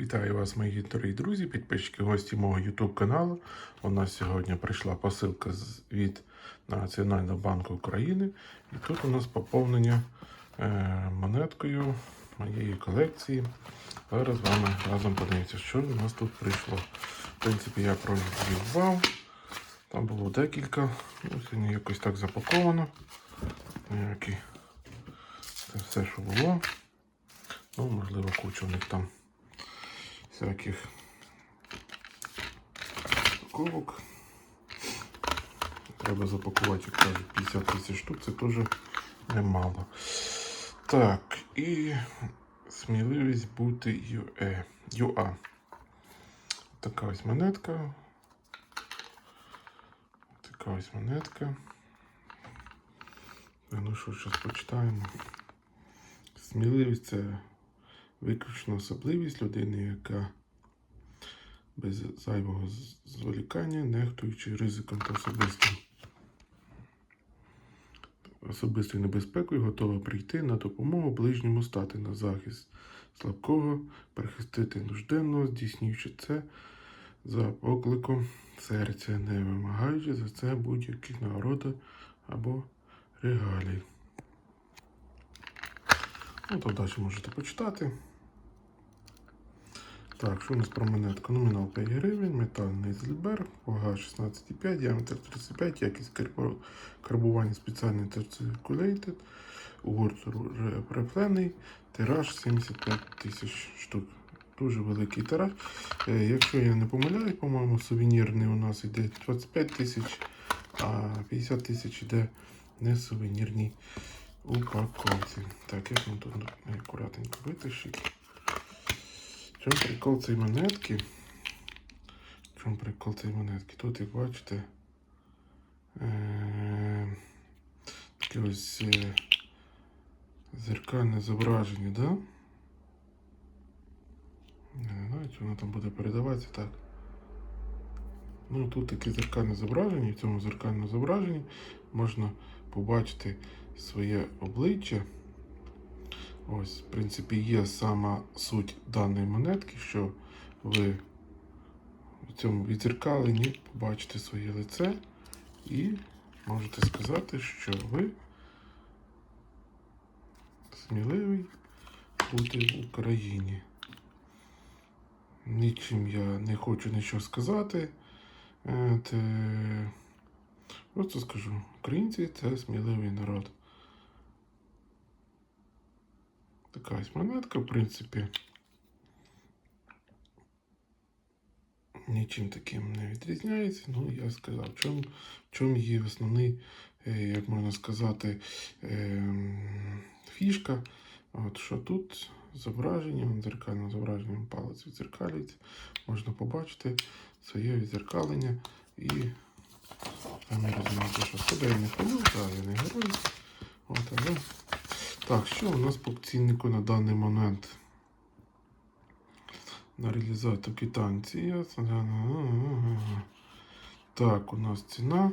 Вітаю вас, мої дорогі друзі, підписчики, гості мого YouTube каналу. У нас сьогодні прийшла посилка від Національного банку України. І тут у нас поповнення е, монеткою моєї колекції. Зараз з вами разом подивимося, що у нас тут прийшло. В принципі, я проінвав. Там було декілька. Ну, сьогодні якось так запаковано. Це все, що було. Ну, можливо, куча у них там всяких упаковок. Треба запакувати, як кажуть, 50 тисяч штук, це теж немало. Так, і сміливість бути UA. UA. Така ось монетка. Така ось монетка. Ну що, зараз почитаємо. Сміливість це виключно особливість людини, яка без зайвого зволікання, нехтуючи ризиком та особистим особистою небезпекою, готова прийти на допомогу ближньому стати на захист слабкого, прихистити нужденного, здійснюючи це за покликом серця, не вимагаючи за це будь-яких нагород або регалій. Ну, то далі можете почитати. Так, що у нас про монетку? Номінал 5 гривень, метальний зельбер, вага 16,5, діаметр 35, якість карбування спеціальний Circulated, угорд реплений, тираж 75 тисяч штук. Дуже великий тираж. Е, Якщо я не помиляюсь, по-моєму, сувенірний у нас йде 25 тисяч, а 50 тисяч йде не сувенірній упаковці. Так, як нам тут акуратненько витащити. Чому прикол цієї монетки? В чому прикол цієї монетки? Тут, як бачите, е- таке ось е- зеркальне зображення, да? Не знаю, чи воно там буде передаватися так. Ну, тут таке зеркальне зображення, і в цьому зеркальному зображенні можна побачити своє обличчя. Ось, в принципі, є сама суть даної монетки, що ви в цьому відзеркаленні побачите своє лице і можете сказати, що ви сміливий бути в Україні. Нічим я не хочу нічого сказати. Е, Просто скажу, українці це сміливий народ. Така ось монетка, в принципі, нічим таким не відрізняється. Ну, я сказав, в чому, в чому її основний, е, як можна сказати, ем, фішка. От що тут зображення, дзеркальне зображення, палець відзеркалюється, можна побачити своє відзеркалення і самі розумієте, що себе я не та я не герой. От, але так, що у нас по ціннику на даний момент? На реалізацію квитанція. Так, у нас ціна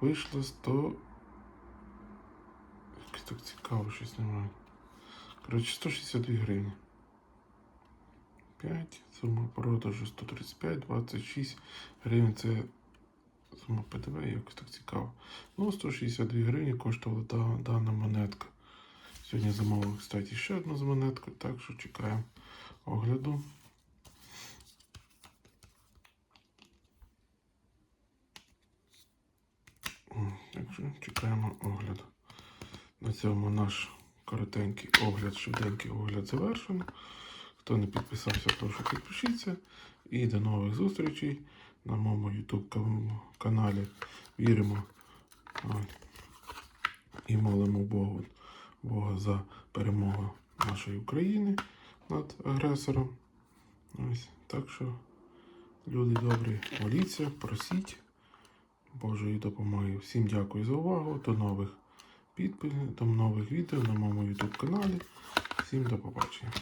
вийшла 100. Якось так цікаво, щось немає. Коротше, 162 гривні. 5, сума продажу 135, 26 гривень. Це сума ПДВ, якось так цікаво. Ну, 162 гривні коштувала дана монетка. Сьогодні замовив, кстати, ще одну з монетку, так що чекаємо огляду. Так чекаємо огляду. На цьому наш коротенький огляд, швиденький огляд завершено. Хто не підписався, прошу підпишіться. І до нових зустрічей на моєму YouTube каналі. Віримо і молимо Богу, Бога за перемогу нашої України над агресором. Ось так що, люди добрі, моліться, просіть Божої допомоги. Всім дякую за увагу. До нових підписів, до нових відео на моєму YouTube каналі. Всім до побачення.